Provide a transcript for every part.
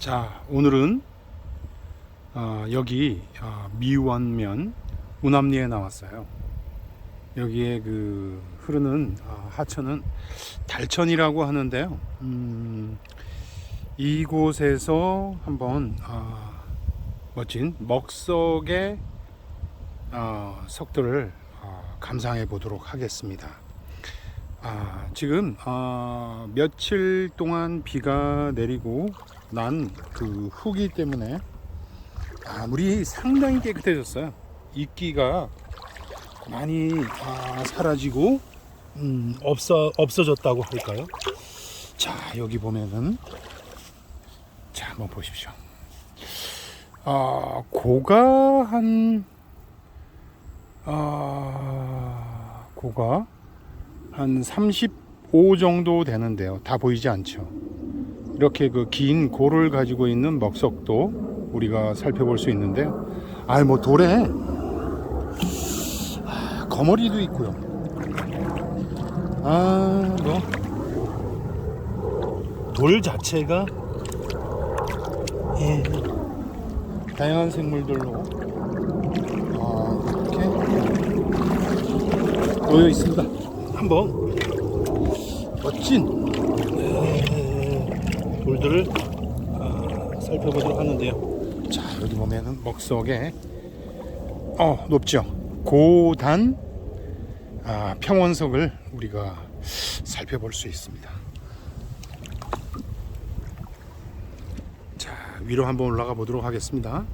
자, 오늘은 어, 여기 어, 미원면 운암리에 나왔어요. 여기에 그 흐르는 어, 하천은 달천이라고 하는데요. 음, 이곳에서 한번 어, 멋진 먹석의 어, 석들을 어, 감상해 보도록 하겠습니다. 아, 지금 어, 며칠 동안 비가 내리고 난 그 후기 때문에 아, 물이 상당히 깨끗해졌어요. 이끼가 많이 아, 사라지고 음, 없어 없어졌다고 할까요? 자 여기 보면은 자 한번 보십시오. 아 고가 한 아, 고가 한 35 정도 되는데요. 다 보이지 않죠. 이렇게 그 긴 고를 가지고 있는 먹석도 우리가 살펴볼 수 있는데요. 아, 뭐 돌에 아, 거머리도 있고요. 아, 뭐 돌 자체가 예, 다양한 생물들로 아, 이렇게 놓여 있습니다. 한번 멋진 돌들을 아, 살펴보도록 하는데요. 자 여기 보면은 먹석에 어 높죠. 고단 아, 평원석을 우리가 살펴볼 수 있습니다. 자 위로 한번 올라가 보도록 하겠습니다.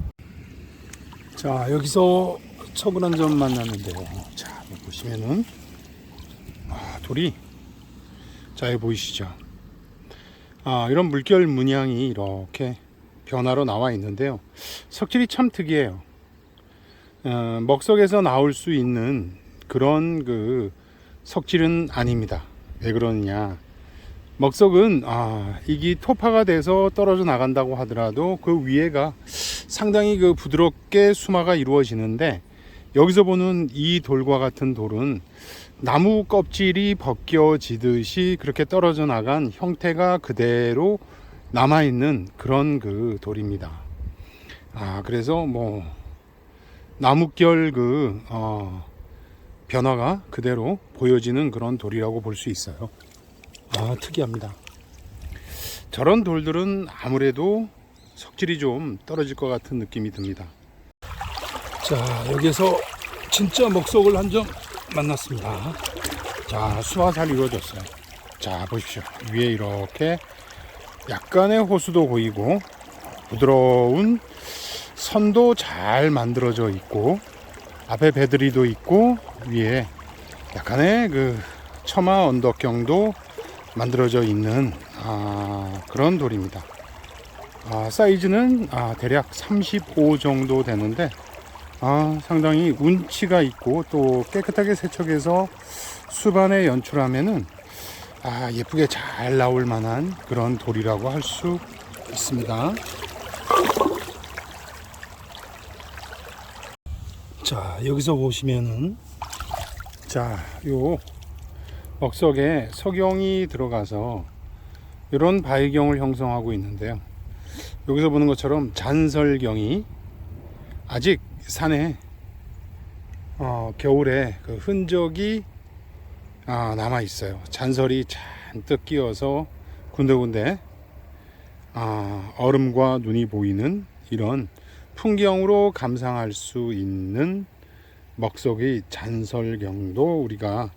자 여기서 처분한 점 만났는데요. 자 보시면은 아, 돌이 자 여기 보이시죠? 아, 이런 물결 문양이 이렇게 변화로 나와 있는데요. 석질이 참 특이해요. 어, 먹석에서 나올 수 있는 그런 그 석질은 아닙니다. 왜 그러느냐? 먹석은 아, 이게 토파가 돼서 떨어져 나간다고 하더라도 그 위에가 상당히 그 부드럽게 수마가 이루어지는데 여기서 보는 이 돌과 같은 돌은 나무 껍질이 벗겨지듯이 그렇게 떨어져 나간 형태가 그대로 남아 있는 그런 그 돌입니다. 아, 그래서 뭐 나뭇결 그 어, 변화가 그대로 보여지는 그런 돌이라고 볼 수 있어요. 아, 특이합니다. 저런 돌들은 아무래도 석질이 좀 떨어질 것 같은 느낌이 듭니다. 자, 여기서 진짜 먹석을 한 점 만났습니다. 자, 수화 잘 이루어졌어요. 자, 보십시오. 위에 이렇게 약간의 호수도 보이고 부드러운 선도 잘 만들어져 있고 앞에 배들이도 있고 위에 약간의 그 처마 언덕경도 만들어져 있는 아, 그런 돌입니다. 아, 사이즈는 아, 대략 35 정도 되는데 아, 상당히 운치가 있고 또 깨끗하게 세척해서 수반에 연출하면은 아, 예쁘게 잘 나올 만한 그런 돌이라고 할 수 있습니다. 자, 여기서 보시면은 자, 요 먹석에 석영이 들어가서 이런 바위경을 형성하고 있는데요. 여기서 보는 것처럼 잔설경이 아직 산에 어, 겨울에 그 흔적이 아, 남아 있어요. 잔설이 잔뜩 끼어서 군데군데 아, 얼음과 눈이 보이는 이런 풍경으로 감상할 수 있는 먹석의 잔설경도 우리가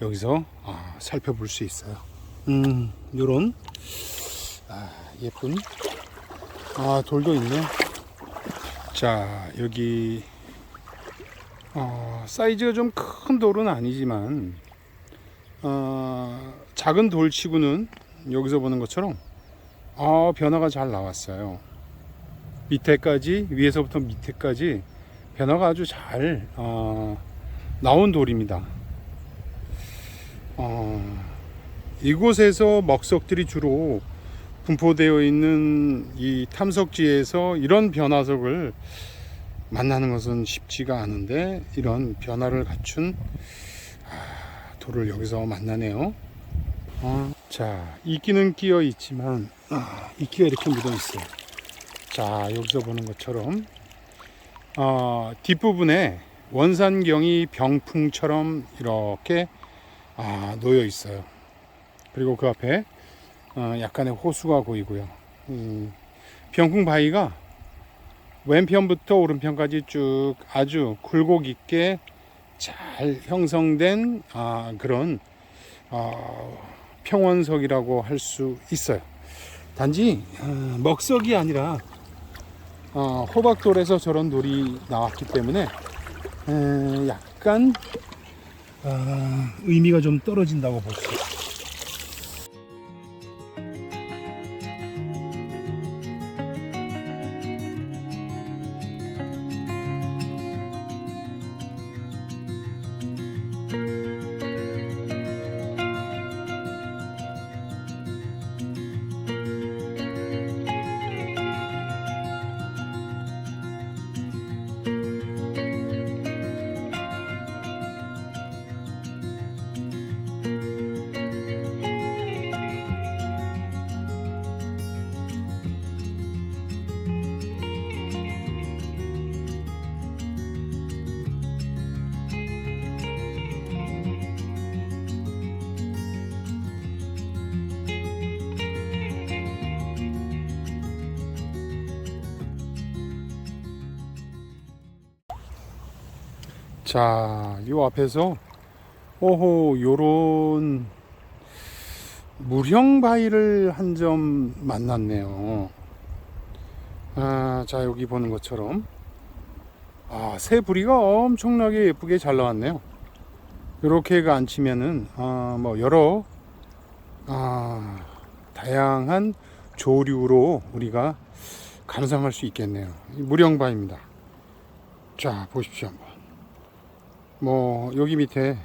여기서 아, 살펴볼 수 있어요. 음, 요런 아, 예쁜 아, 돌도 있네요. 자, 여기 어, 사이즈가 좀 큰 돌은 아니지만 어, 작은 돌치고는 여기서 보는 것처럼 어, 변화가 잘 나왔어요. 밑에까지 위에서부터 밑에까지 변화가 아주 잘 어, 나온 돌입니다. 어, 이곳에서 먹석들이 주로 분포되어 있는 이 탐석지에서 이런 변화석을 만나는 것은 쉽지가 않은데 이런 변화를 갖춘 아, 돌을 여기서 만나네요. 어, 자, 이끼는 끼어 있지만 아, 이끼가 이렇게 묻어 있어요. 자, 여기서 보는 것처럼 어, 뒷부분에 원산경이 병풍처럼 이렇게 아, 놓여 있어요. 그리고 그 앞에 어, 약간의 호수가 보이고요. 음, 병풍 바위가 왼편부터 오른편까지 쭉 아주 굴곡 있게 잘 형성된 아, 그런 어, 평원석이라고 할 수 있어요. 단지 어, 먹석이 아니라 어, 호박돌에서 저런 돌이 나왔기 때문에 에, 약간 어, 의미가 좀 떨어진다고 볼 수 있어요. 자, 요 앞에서 오호 요런 무령 바위를 한 점 만났네요. 아, 자 여기 보는 것처럼 아, 새 부리가 엄청나게 예쁘게 잘 나왔네요. 이렇게가 안 치면은 아, 뭐 여러 아, 다양한 조류로 우리가 감상할 수 있겠네요. 이 무령바입니다. 자 보십시오 한번. 뭐 여기 밑에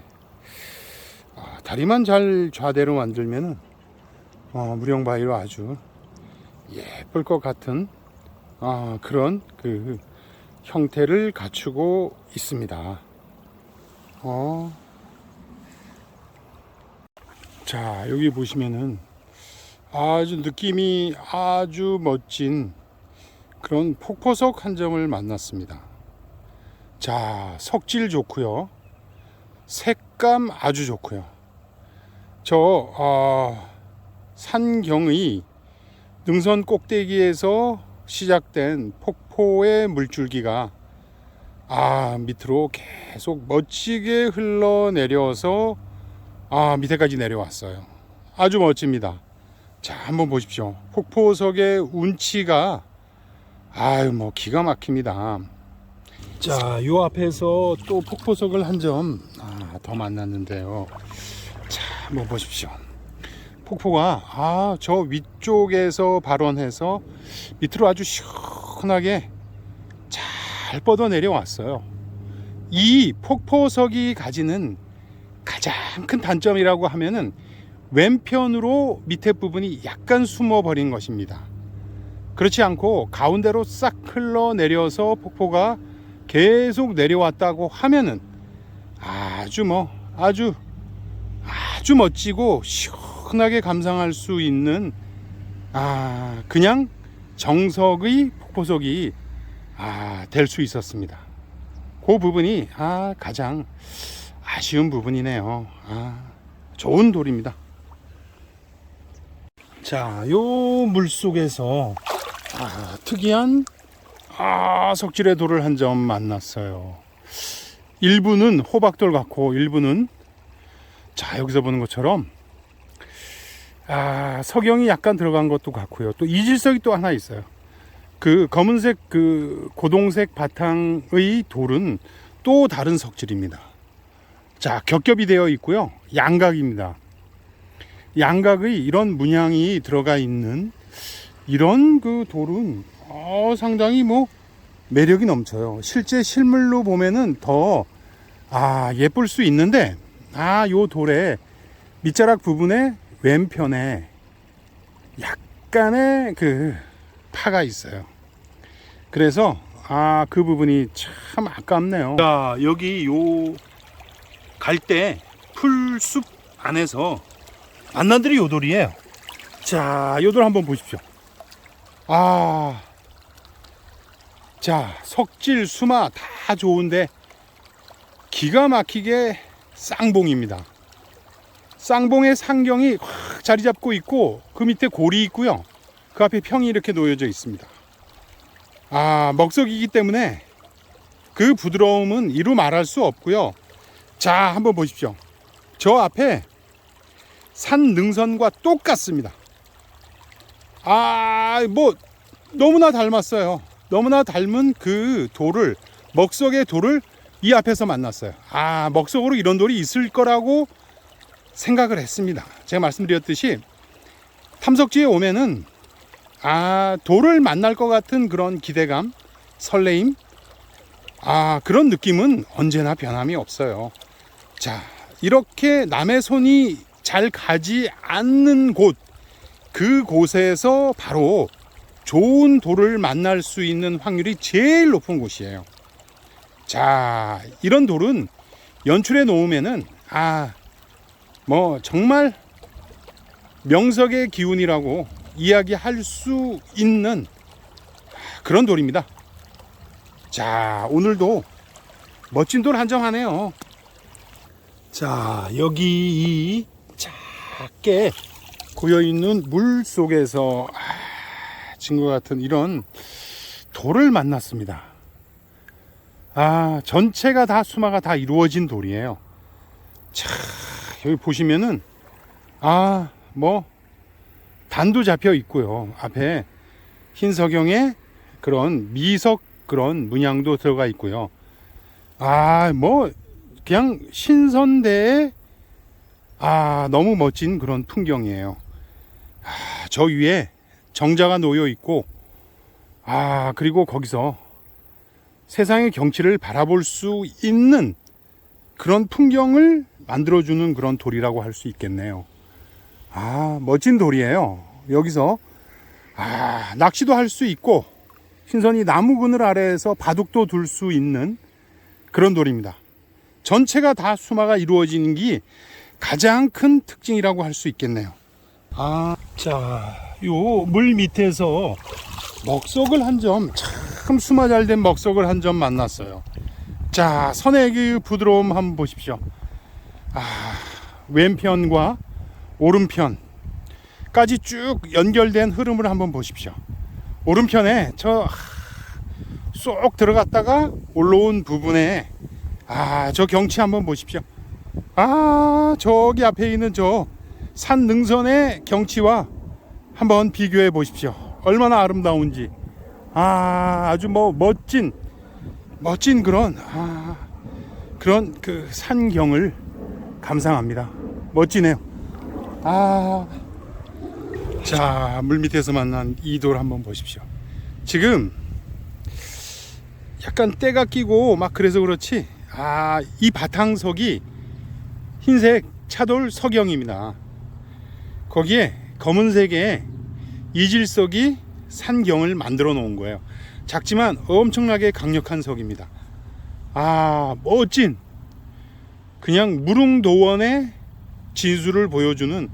아, 다리만 잘 좌대로 만들면은 어, 무령 바위로 아주 예쁠 것 같은 아, 그런 그 형태를 갖추고 있습니다. 어. 자 여기 보시면은 아주 느낌이 아주 멋진 그런 폭포석 한 점을 만났습니다. 자, 석질 좋고요. 색감 아주 좋고요. 저 어, 산경의 능선 꼭대기에서 시작된 폭포의 물줄기가 아 밑으로 계속 멋지게 흘러내려서 아 밑에까지 내려왔어요. 아주 멋집니다. 자 한번 보십시오. 폭포석의 운치가 아유 뭐 기가 막힙니다. 자, 요 앞에서 또 폭포석을 한 점 더 만났는데요. 자, 한번 보십시오. 폭포가 아, 저 위쪽에서 발원해서 밑으로 아주 시원하게 잘 뻗어 내려왔어요. 이 폭포석이 가지는 가장 큰 단점이라고 하면은 왼편으로 밑에 부분이 약간 숨어 버린 것입니다. 그렇지 않고 가운데로 싹 흘러 내려서 폭포가 계속 내려왔다고 하면은 아주 뭐 아주 아주 멋지고 시원하게 감상할 수 있는 아 그냥 정석의 폭포석이 아 될 수 있었습니다. 그 부분이 아 가장 아쉬운 부분이네요. 아 좋은 돌입니다. 자, 요 물속에서 아, 특이한 아, 석질의 돌을 한 점 만났어요. 일부는 호박돌 같고 일부는 자 여기서 보는 것처럼 아 석영이 약간 들어간 것도 같고요. 또 이질석이 또 하나 있어요. 그 검은색 그 고동색 바탕의 돌은 또 다른 석질입니다. 자 겹겹이 되어 있고요. 양각입니다. 양각의 이런 문양이 들어가 있는 이런 그 돌은 어, 상당히 뭐 매력이 넘쳐요. 실제 실물로 보면은 더 아, 예쁠 수 있는데 아, 요 돌의 밑자락 부분에 왼편에 약간의 그 파가 있어요. 그래서 아, 그 부분이 참 아깝네요. 자, 여기 요 갈 때 풀숲 안에서 만나들이 요 돌이에요. 자, 요돌 한번 보십시오. 아, 자, 석질, 수마 다 좋은데 기가 막히게 쌍봉입니다. 쌍봉의 상경이 확 자리 잡고 있고 그 밑에 골이 있고요. 그 앞에 평이 이렇게 놓여져 있습니다. 아, 먹석이기 때문에 그 부드러움은 이루 말할 수 없고요. 자, 한번 보십시오. 저 앞에 산 능선과 똑같습니다. 아, 뭐 너무나 닮았어요. 너무나 닮은 그 돌을 먹석의 돌을 이 앞에서 만났어요. 아, 먹석으로 이런 돌이 있을 거라고 생각을 했습니다. 제가 말씀드렸듯이 탐석지에 오면은 아, 돌을 만날 것 같은 그런 기대감, 설레임, 아, 그런 느낌은 언제나 변함이 없어요. 자, 이렇게 남의 손이 잘 가지 않는 곳, 그 곳에서 바로 좋은 돌을 만날 수 있는 확률이 제일 높은 곳이에요. 자, 이런 돌은 연출해 놓으면은, 아, 뭐, 정말 명석의 기운이라고 이야기할 수 있는 그런 돌입니다. 자, 오늘도 멋진 돌한점 하네요. 자, 여기 이 작게 고여 있는 물 속에서 아, 진것 같은 이런 돌을 만났습니다. 아, 전체가 다 수마가 다 이루어진 돌이에요. 자, 여기 보시면은 아, 뭐 단도 잡혀 있고요. 앞에 흰 석영에 그런 미석 그런 문양도 들어가 있고요. 아, 뭐 그냥 신선대에 아, 너무 멋진 그런 풍경이에요. 아, 저 위에 정자가 놓여 있고 아, 그리고 거기서 세상의 경치를 바라볼 수 있는 그런 풍경을 만들어주는 그런 돌이라고 할 수 있겠네요. 아, 멋진 돌이에요. 여기서, 아, 낚시도 할 수 있고, 신선이 나무 그늘 아래에서 바둑도 둘 수 있는 그런 돌입니다. 전체가 다 수마가 이루어지는 게 가장 큰 특징이라고 할 수 있겠네요. 아, 자, 요 물 밑에서 먹석을 한 점, 참 수마 잘 된 먹석을 한 점 만났어요. 자, 선의 그 부드러움 한번 보십시오. 아, 왼편과 오른편까지 쭉 연결된 흐름을 한번 보십시오. 오른편에 저 쏙 들어갔다가 올라온 부분에 아, 저 경치 한번 보십시오. 아, 저기 앞에 있는 저 산 능선의 경치와 한번 비교해 보십시오. 얼마나 아름다운지. 아, 아주 뭐 멋진 멋진 그런 아, 그런 그 산경을 감상합니다. 멋지네요. 아, 자, 물 밑에서 만난 이돌 한번 보십시오. 지금 약간 때가 끼고 막 그래서 그렇지. 아, 이 바탕석이 흰색 차돌 석영입니다. 거기에 검은색의 이질석이 산경을 만들어 놓은 거예요. 작지만 엄청나게 강력한 석입니다. 아, 멋진 그냥 무릉도원의 진수를 보여주는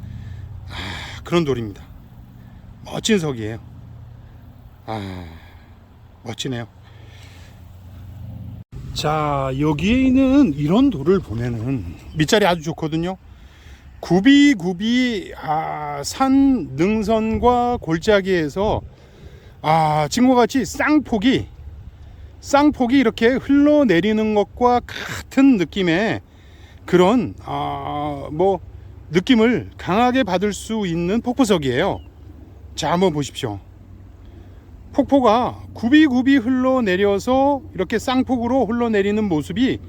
아, 그런 돌입니다. 멋진 석이에요. 아, 멋지네요. 자, 여기에 있는 이런 돌을 보면은 밑자리 아주 좋거든요. 굽이굽이 아, 산 능선과 골짜기에서 아, 지금과 같이 쌍폭이 쌍폭이 이렇게 흘러내리는 것과 같은 느낌의 그런 아, 뭐 느낌을 강하게 받을 수 있는 폭포석이에요. 자, 한번 보십시오. 폭포가 굽이굽이 흘러내려서 이렇게 쌍폭으로 흘러내리는 모습이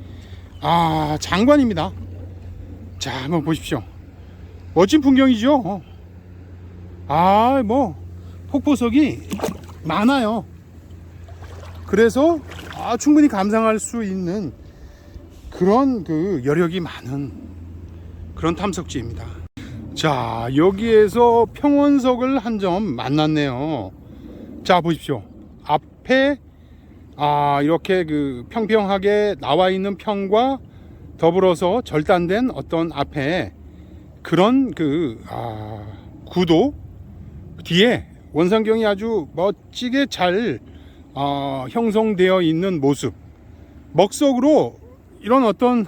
아, 장관입니다. 자, 한번 보십시오. 멋진 풍경이죠. 아, 뭐 폭포석이 많아요. 그래서 아, 충분히 감상할 수 있는 그런 그 여력이 많은 그런 탐석지입니다. 자, 여기에서 평원석을 한 점 만났네요. 자, 보십시오. 앞에 아, 이렇게 그 평평하게 나와 있는 평과 더불어서 절단된 어떤 앞에 그런 그 아, 구도 뒤에 원상경이 아주 멋지게 잘 어, 형성되어 있는 모습 먹석으로 이런 어떤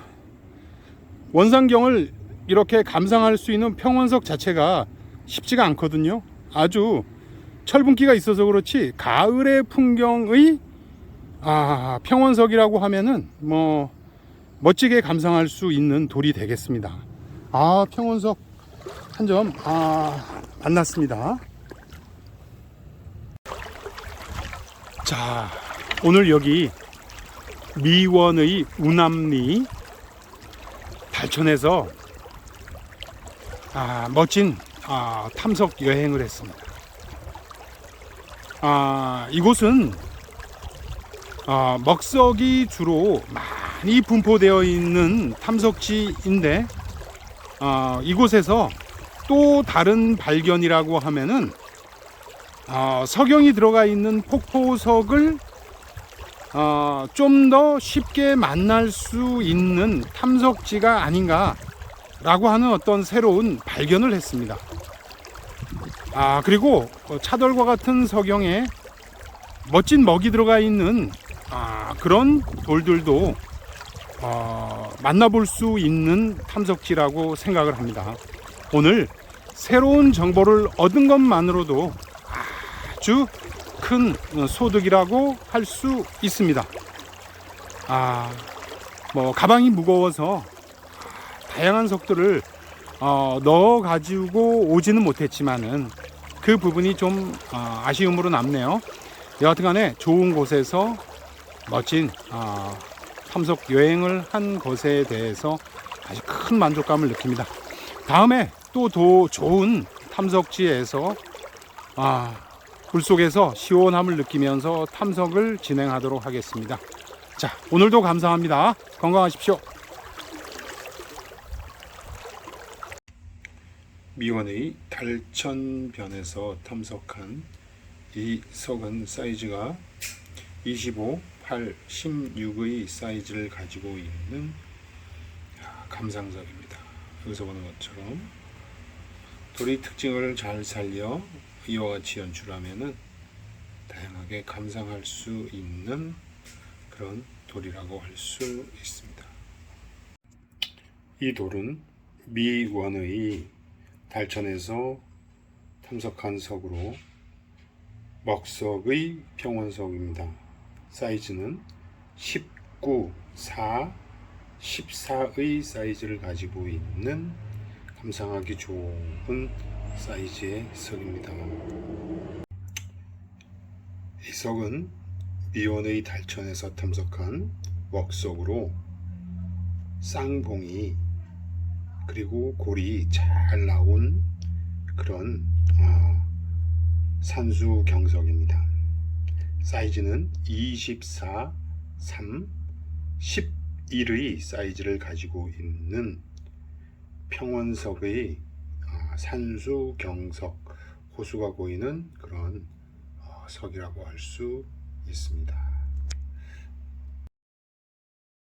원산경을 이렇게 감상할 수 있는 평원석 자체가 쉽지가 않거든요. 아주 철분기가 있어서 그렇지 가을의 풍경의 아, 평원석이라고 하면은 뭐 멋지게 감상할 수 있는 돌이 되겠습니다. 아, 평원석 한 점 아, 만났습니다. 자, 오늘 여기 미원의 우남리 달촌에서 아, 멋진 아, 탐석 여행을 했습니다. 아, 이곳은 아, 먹석이 주로 많이 분포되어 있는 탐석지인데 아, 이곳에서 또 다른 발견이라고 하면은 어, 석영이 들어가 있는 폭포석을 어, 좀 더 쉽게 만날 수 있는 탐석지가 아닌가라고 하는 어떤 새로운 발견을 했습니다. 아 그리고 어, 차돌과 같은 석영에 멋진 먹이 들어가 있는 아, 그런 돌들도 어, 만나볼 수 있는 탐석지라고 생각을 합니다. 오늘 새로운 정보를 얻은 것만으로도 아주 큰 소득이라고 할 수 있습니다. 아, 뭐 가방이 무거워서 다양한 석들을 어, 넣어 가지고 오지는 못했지만은 그 부분이 좀 어, 아쉬움으로 남네요. 여하튼 간에 좋은 곳에서 멋진 어, 탐석 여행을 한 것에 대해서 아주 큰 만족감을 느낍니다. 다음에 또 더 좋은 탐석지에서 아, 물 속에서 시원함을 느끼면서 탐석을 진행하도록 하겠습니다. 자, 오늘도 감사합니다. 건강하십시오. 미원의 달천변에서 탐석한 이 석은 사이즈가 25, 8, 16의 사이즈를 가지고 있는 아, 감상석입니다. 여기서 보는 것처럼 돌의 특징을 잘 살려 이와 같이 연출하면은 다양하게 감상할 수 있는 그런 돌이라고 할 수 있습니다. 이 돌은 미원의 달천에서 탐석한 석으로 먹석의 평원석입니다. 사이즈는 19, 4, 14의 사이즈를 가지고 있는 감상하기 좋은 사이즈의 석입니다. 이 석은 미원의 달천에서 탐석한 먹석으로 쌍봉이 그리고 골이 잘 나온 그런 어, 산수 경석입니다. 사이즈는 24, 3, 11의 사이즈를 가지고 있는 평원석의 아, 산수 경석 호수가 보이는 그런 어, 석이라고 할 수 있습니다.